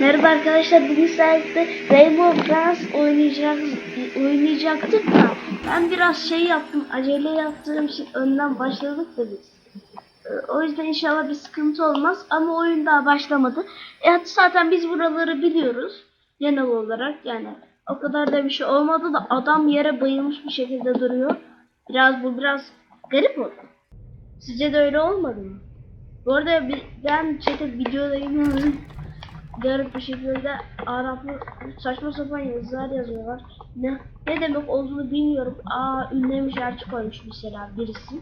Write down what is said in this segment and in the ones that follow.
Merhaba arkadaşlar bugün sizlerle Rainbow Friends oynayacağız, oynayacaktık da ben biraz şey yaptım acele yaptığım için önden başladık da biz. Ee, O yüzden inşallah bir sıkıntı olmaz ama oyun daha başlamadı. Evet zaten biz buraları biliyoruz genel olarak yani o kadar da bir şey olmadı da adam yere bayılmış bir şekilde duruyor. Biraz bu biraz garip oldu. Sizce de öyle olmadı mı? Bu arada ben çete videodayım garip bir şekilde Araplı saçma sapan yazılar yazıyorlar. Ne ne demek olduğunu bilmiyorum. Aa ünlem işareti koymuş mesela birisi.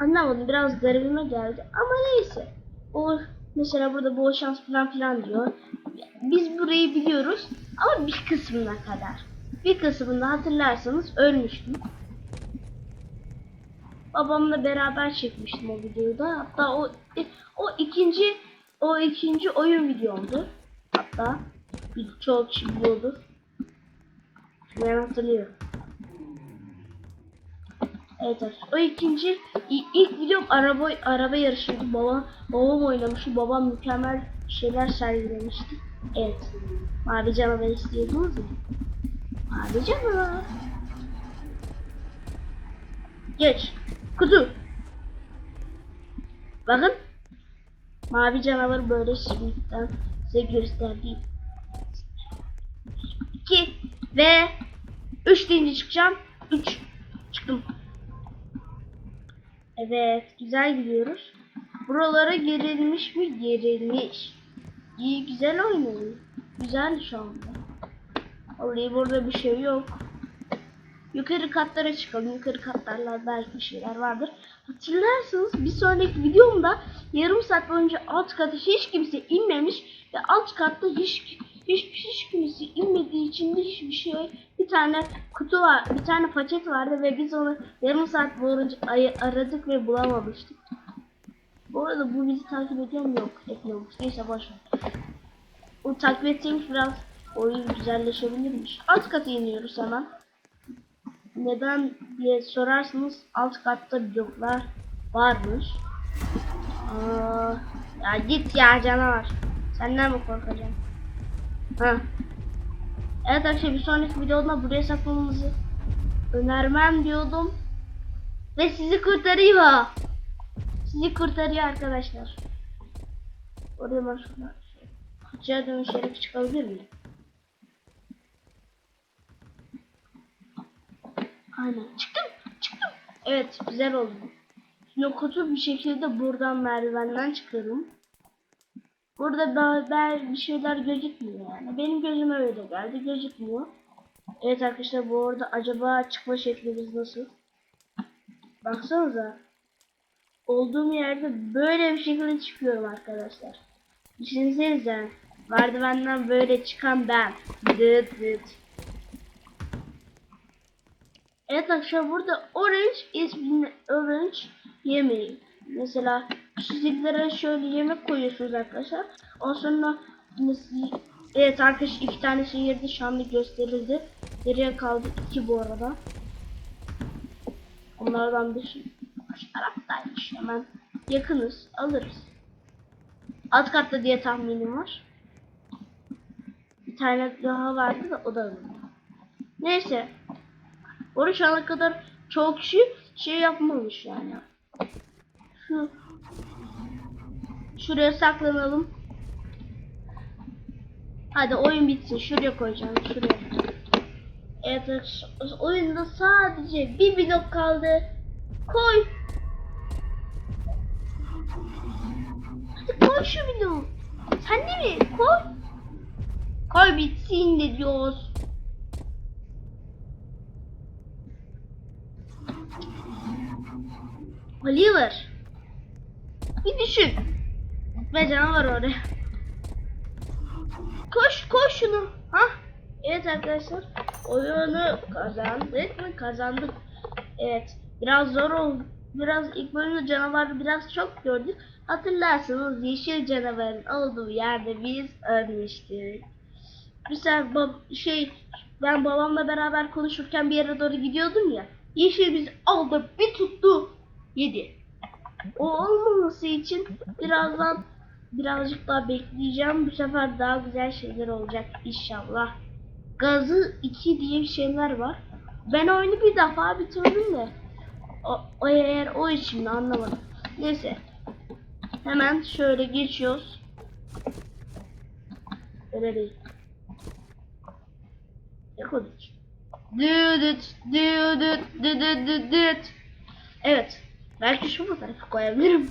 Anlamadım biraz garibime geldi ama neyse. O mesela burada bol şans falan filan diyor. Biz burayı biliyoruz ama bir kısmına kadar. Bir kısmında hatırlarsanız ölmüştüm. Babamla beraber çekmiştim o videoyu da. Hatta o o ikinci o ikinci oyun videomdu. Hatta bir çoğu kişi biliyordu. Ben hatırlıyorum. Evet arkadaşlar. O ikinci ilk videom araba araba yarışıydı. Babam babam oynamıştı. Babam mükemmel şeyler sergilemişti. Evet. Mavi canavar istiyordunuz mu? Mavi canavar. Geç. Kutu. Bakın. Mavi canavar böyle şimdiden size gösterdiğim. 2 ve 3 deyince çıkacağım. 3 çıktım. Evet, güzel gidiyoruz. Buralara gerilmiş mi? Gerilmiş. İyi, güzel oynuyor. Güzel şu anda. Vallahi burada bir şey yok. Yukarı katlara çıkalım. Yukarı katlarla belki bir şeyler vardır. Hatırlarsınız bir sonraki videomda yarım saat boyunca alt kata hiç kimse inmemiş ve alt katta hiç hiç hiç kimse inmediği için de hiçbir şey bir tane kutu var bir tane paket vardı ve biz onu yarım saat boyunca aradık ve bulamamıştık. Bu arada bu bizi takip ediyor mu? Yok etmiyormuş. Neyse boş ver. O takip etseymiş biraz oyun güzelleşebilirmiş. Alt kata iniyoruz hemen neden diye sorarsanız alt katta bloklar varmış. Aa, ya git ya canavar. Senden mi korkacağım? Ha. Evet arkadaşlar bir sonraki videoda buraya saklamamızı önermem diyordum. Ve sizi kurtarıyor. Sizi kurtarıyor arkadaşlar. Oraya ben şuna kutuya dönüşerek çıkabilir miyim? Aynen. Çıktım. Çıktım. Evet güzel oldu. Şimdi kutu bir şekilde buradan merdivenden çıkarım. Burada ben bir şeyler gözükmüyor yani. Benim gözüme öyle geldi. Gözükmüyor. Evet arkadaşlar bu arada acaba çıkma şeklimiz nasıl? Baksanıza. Olduğum yerde böyle bir şekilde çıkıyorum arkadaşlar. Düşünsenize. Merdivenden böyle çıkan ben. Dıt dıt. Evet arkadaşlar burada orange ismini orange yemeği. Mesela çiziklere şöyle yemek koyuyorsunuz arkadaşlar. Ondan sonra evet arkadaşlar iki tanesi yerde şu anda gösterildi. Geriye kaldı iki bu arada. Onlardan bir şey taraftaymış. Hemen yakınız alırız. Alt katta diye tahminim var. Bir tane daha vardı da o da. Neyse. Orada şu ana kadar çok kişi şey yapmamış yani. Şu şuraya saklanalım. Hadi oyun bitsin. Şuraya koyacağım. Şuraya. Evet oyunda sadece bir blok kaldı. Koy. Hadi koy şu bloğu. Sen de mi? Koy. Koy bitsin de diyoruz. Oliver. Bir düşün. Ve canavar oraya. Koş koş şunu. Ha? Evet arkadaşlar. Oyunu kazandık mı? Kazandık. Evet. Biraz zor oldu. Biraz ilk bölümde canavarı biraz çok gördük. Hatırlarsanız yeşil canavarın olduğu yerde biz ölmüştük. Mesela bab şey ben babamla beraber konuşurken bir yere doğru gidiyordum ya. Yeşil bizi aldı bir tuttu yedi. O olmaması için birazdan birazcık daha bekleyeceğim. Bu sefer daha güzel şeyler olacak inşallah. Gazı 2 diye bir şeyler var. Ben oyunu bir defa bitirdim de. O, o eğer o için mi anlamadım. Neyse. Hemen şöyle geçiyoruz. Öyle değil. Yakaladık. Düdüt, düdüt, düdüt, düdüt. Evet. Belki şu fotoğrafı koyabilirim.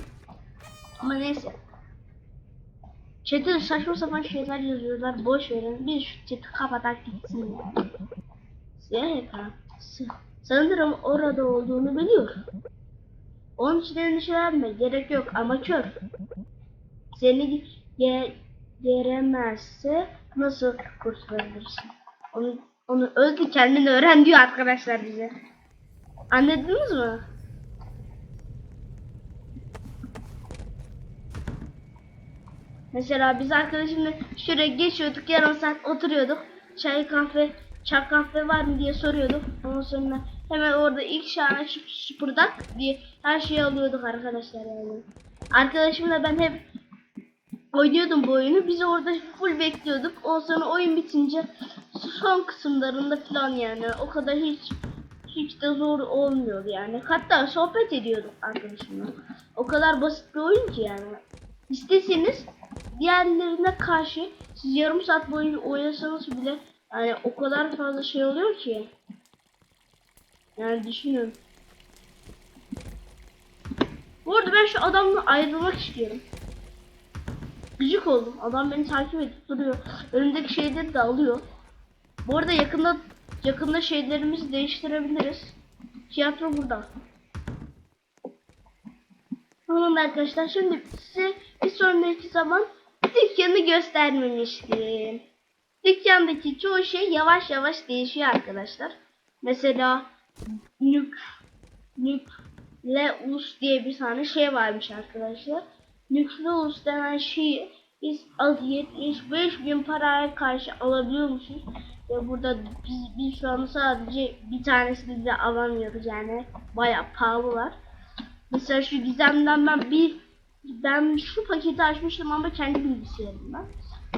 Ama neyse. Chat'e saçma sapan şeyler yazıyorlar. Boş verin. Bir şu chat'i kapatak gitsin. Siyah ekran. Sanırım orada olduğunu biliyor. Onun için endişelenme. Gerek yok. Amatör. Seni ge göremezse nasıl kurtarırsın? Onu, onu öldü kendini öğren diyor arkadaşlar bize. Anladınız mı? Mesela biz arkadaşımla şuraya geçiyorduk yarım saat oturuyorduk. Çay kahve, çay kahve var mı diye soruyorduk. Ondan sonra hemen orada ilk şahane şıp şıpırdak diye her şeyi alıyorduk arkadaşlar yani. Arkadaşımla ben hep oynuyordum bu oyunu. Biz orada full bekliyorduk. Ondan sonra oyun bitince son kısımlarında falan yani o kadar hiç hiç de zor olmuyordu yani. Hatta sohbet ediyorduk arkadaşımla. O kadar basit bir oyun ki yani. İsteseniz diğerlerine karşı siz yarım saat boyunca oynasanız bile yani o kadar fazla şey oluyor ki. Yani düşünün. Bu arada ben şu adamla ayrılmak istiyorum. Gıcık oldum. Adam beni takip edip duruyor. Önümdeki şeyleri de alıyor. Bu arada yakında yakında şeylerimizi değiştirebiliriz. Tiyatro burada. Tamam arkadaşlar şimdi size bir sonraki zaman dükkanı göstermemiştim. Dükkandaki çoğu şey yavaş yavaş değişiyor arkadaşlar. Mesela nük nükleus diye bir tane şey varmış arkadaşlar. Nükleus denen şeyi biz az 75 bin paraya karşı alabiliyormuşuz. Ve burada biz, biz şu an sadece bir tanesini bile alamıyoruz yani. Baya pahalılar. Mesela şu gizemden ben bir ben şu paketi açmıştım ama kendi bilgisayarımdan.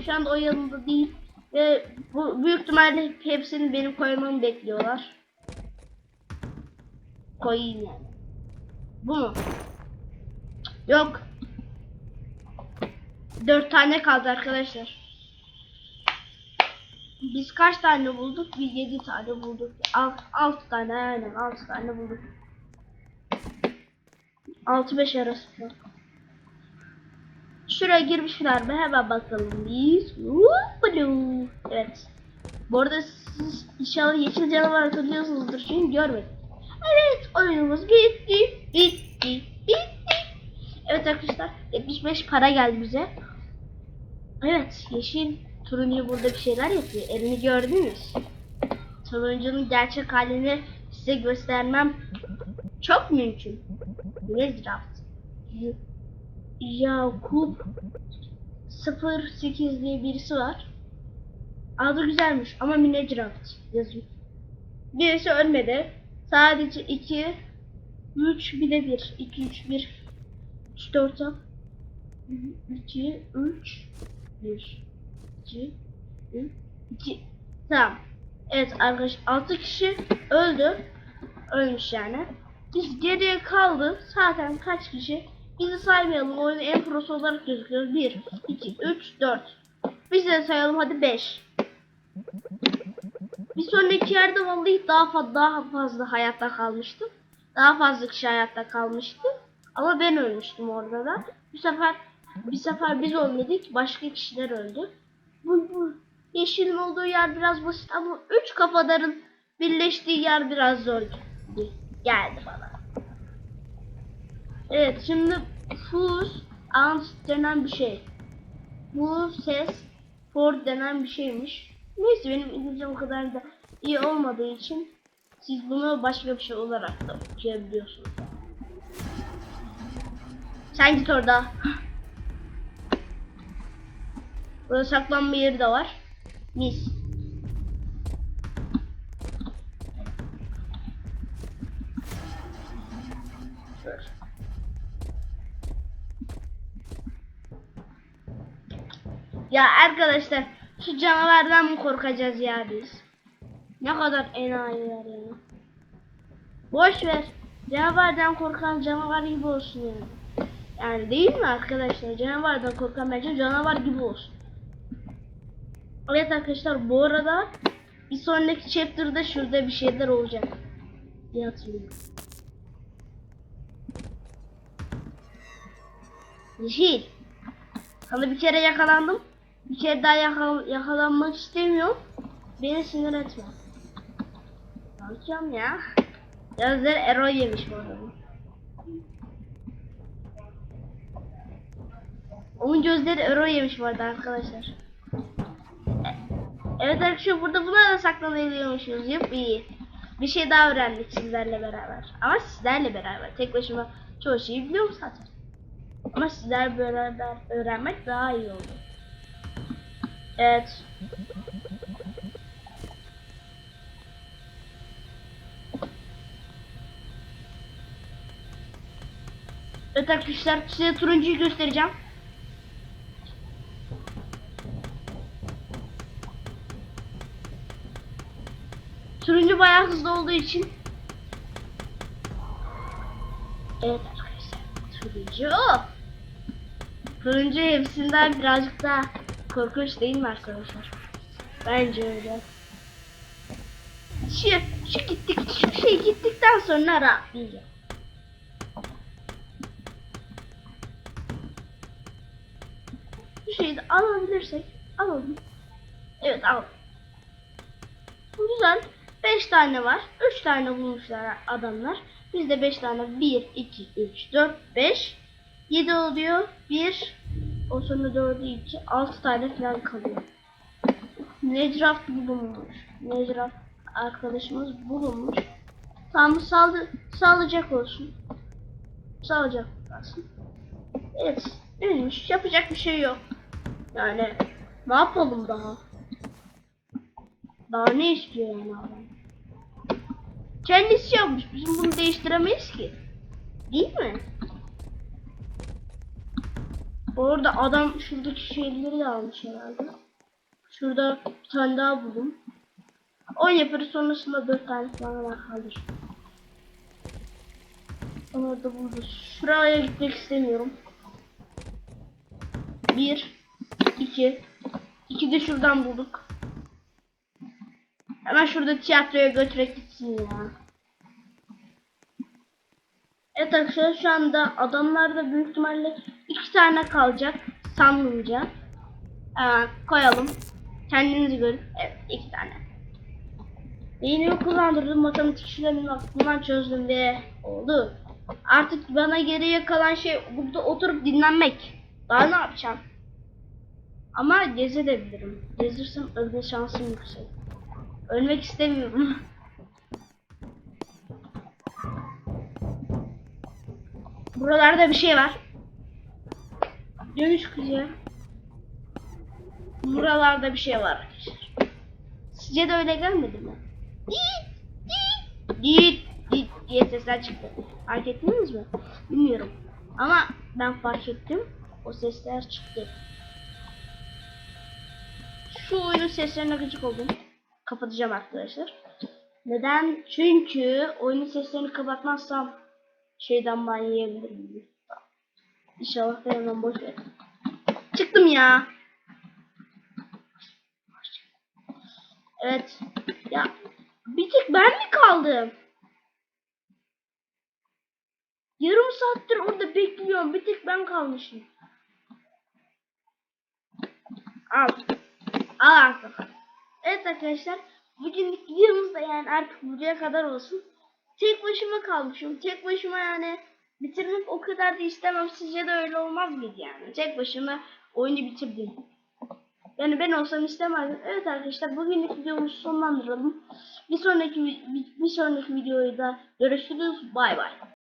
Şu anda o yanında değil ve bu büyük ihtimalle hepsini benim koymamı bekliyorlar. Koyayım yani. Bu mu? Yok. Dört tane kaldı arkadaşlar. Biz kaç tane bulduk? Biz yedi tane bulduk. Alt, altı tane aynen altı tane bulduk. 6-5 arası. Şuraya girmişler mi? Hemen bakalım biz. Evet. Bu arada siz inşallah yeşil canavar hatırlıyorsunuzdur çünkü görmedim. Evet oyunumuz bitti. Bitti. Bitti. Evet arkadaşlar 75 para geldi bize. Evet yeşil turuncu burada bir şeyler yapıyor. Elini gördünüz. Turuncunun gerçek halini size göstermem çok mümkün. Minecraft. Yakup 08 diye birisi var. Adı güzelmiş ama Minecraft yazıyor. Birisi ölmedi. Sadece 2 3 bir de 1 2 3 1 3 4 2 3 1 2 3 2 Tamam. Evet arkadaş 6 kişi öldü. Ölmüş yani. Biz geriye kaldı. Zaten kaç kişi? Bizi saymayalım. Oyunu en prosu olarak gözüküyor. 1, 2, 3, 4. Biz de sayalım hadi 5. Bir sonraki yerde vallahi daha fazla, daha fazla hayatta kalmıştım. Daha fazla kişi hayatta kalmıştı. Ama ben ölmüştüm orada da. Bu sefer bir sefer biz ölmedik. Başka kişiler öldü. Bu, bu yeşilin olduğu yer biraz basit ama üç kafadarın birleştiği yer biraz zor geldi bana. Evet şimdi fuz ant denen bir şey. Bu ses for denen bir şeymiş. Neyse benim İngilizcem o kadar da iyi olmadığı için siz bunu başka bir şey olarak da okuyabiliyorsunuz. Sen git orada. Burada saklanma yeri de var. Mis. Ya arkadaşlar şu canavardan mı korkacağız ya biz? Ne kadar enayiler ya. Boş ver. Canavardan korkan canavar gibi olsun yani. Yani değil mi arkadaşlar? Canavardan korkan bence canavar gibi olsun. Evet arkadaşlar bu arada bir sonraki chapter'da şurada bir şeyler olacak. diye hatırlıyorum. Yeşil. Sana bir kere yakalandım. Bir kere daha yakal yakalanmak istemiyorum. Beni sinir etme. Ne yapacağım ya? Yazları Ero yemiş bu arada. Onun gözleri Ero yemiş bu arkadaşlar. E- Evet arkadaşlar burada buna da saklanabiliyormuşuz. Yup iyi. Bir şey daha öğrendik sizlerle beraber. Ama sizlerle beraber. Tek başıma çoğu şeyi biliyorum zaten. Ama sizler beraber öğrenmek daha iyi oldu. Evet. Evet arkadaşlar size turuncuyu göstereceğim. Turuncu bayağı hızlı olduğu için. Evet arkadaşlar turuncu. Turuncu hepsinden birazcık daha korkunç değil mi arkadaşlar? Bence öyle. Şu, şu gittik, şu şey gittikten sonra rahatlayacağım. Bu şeyi de alabilirsek alalım. Evet alalım. Güzel. 5 tane var. 3 tane bulmuşlar adamlar. Bizde 5 tane. 1, 2, 3, 4, 5. 7 oluyor. 1. O sonra 4'ü 2. 6 tane falan kalıyor. Necraf bulunmuş. Necraf arkadaşımız bulunmuş. Tamam sağlı, sağlayacak olsun. Sağlayacak olsun. Evet. Ölmüş. Yapacak bir şey yok. Yani ne yapalım daha? Daha ne istiyor yani adam? Kendisi yapmış. Bizim bunu değiştiremeyiz ki. Değil mi? Orada adam şuradaki şeyleri de almış herhalde. Şurada bir tane daha buldum. 10 yaparız sonrasında 4 tane falan kalır. Onu da buluruz. Şuraya gitmek istemiyorum. 1 2 2 de şuradan bulduk. Hemen şurada tiyatroya götürek gitsin ya. Evet arkadaşlar şu anda adamlarda büyük ihtimalle iki tane kalacak sanmayacağım. Hemen koyalım. Kendinizi görün. Evet iki tane. Beynimi kullandırdım matematik işlemini aklımdan çözdüm ve oldu. Artık bana geriye kalan şey burada oturup dinlenmek. Daha ne yapacağım? Ama gezebilirim. Gezirsem ölme şansım yüksek. Ölmek istemiyorum. Buralarda bir şey var. Dönüş kızı. Buralarda bir şey var. Sizce de öyle gelmedi mi? Dit, dit, dit, dit diye sesler çıktı. Fark ettiniz mi? Bilmiyorum. Ama ben fark ettim. O sesler çıktı. Şu oyunun seslerine gıcık oldum. Kapatacağım arkadaşlar. Neden? Çünkü oyunun seslerini kapatmazsam şeyden ban yiyebilirim. İnşallah dayanmam boş ver. Çıktım ya. Evet. Ya bir tek ben mi kaldım? Yarım saattir orada bekliyorum. Bir tek ben kalmışım. Al. Al artık. Evet arkadaşlar. Bugünlük videomuz da yani artık buraya kadar olsun. Tek başıma kalmışım. Tek başıma yani bitirmek o kadar da istemem. Sizce de öyle olmaz mıydı yani? Tek başıma oyunu bitirdim. Yani ben olsam istemezdim. Evet arkadaşlar bugünlük videomuzu sonlandıralım. Bir sonraki bir sonraki videoda görüşürüz. Bay bay.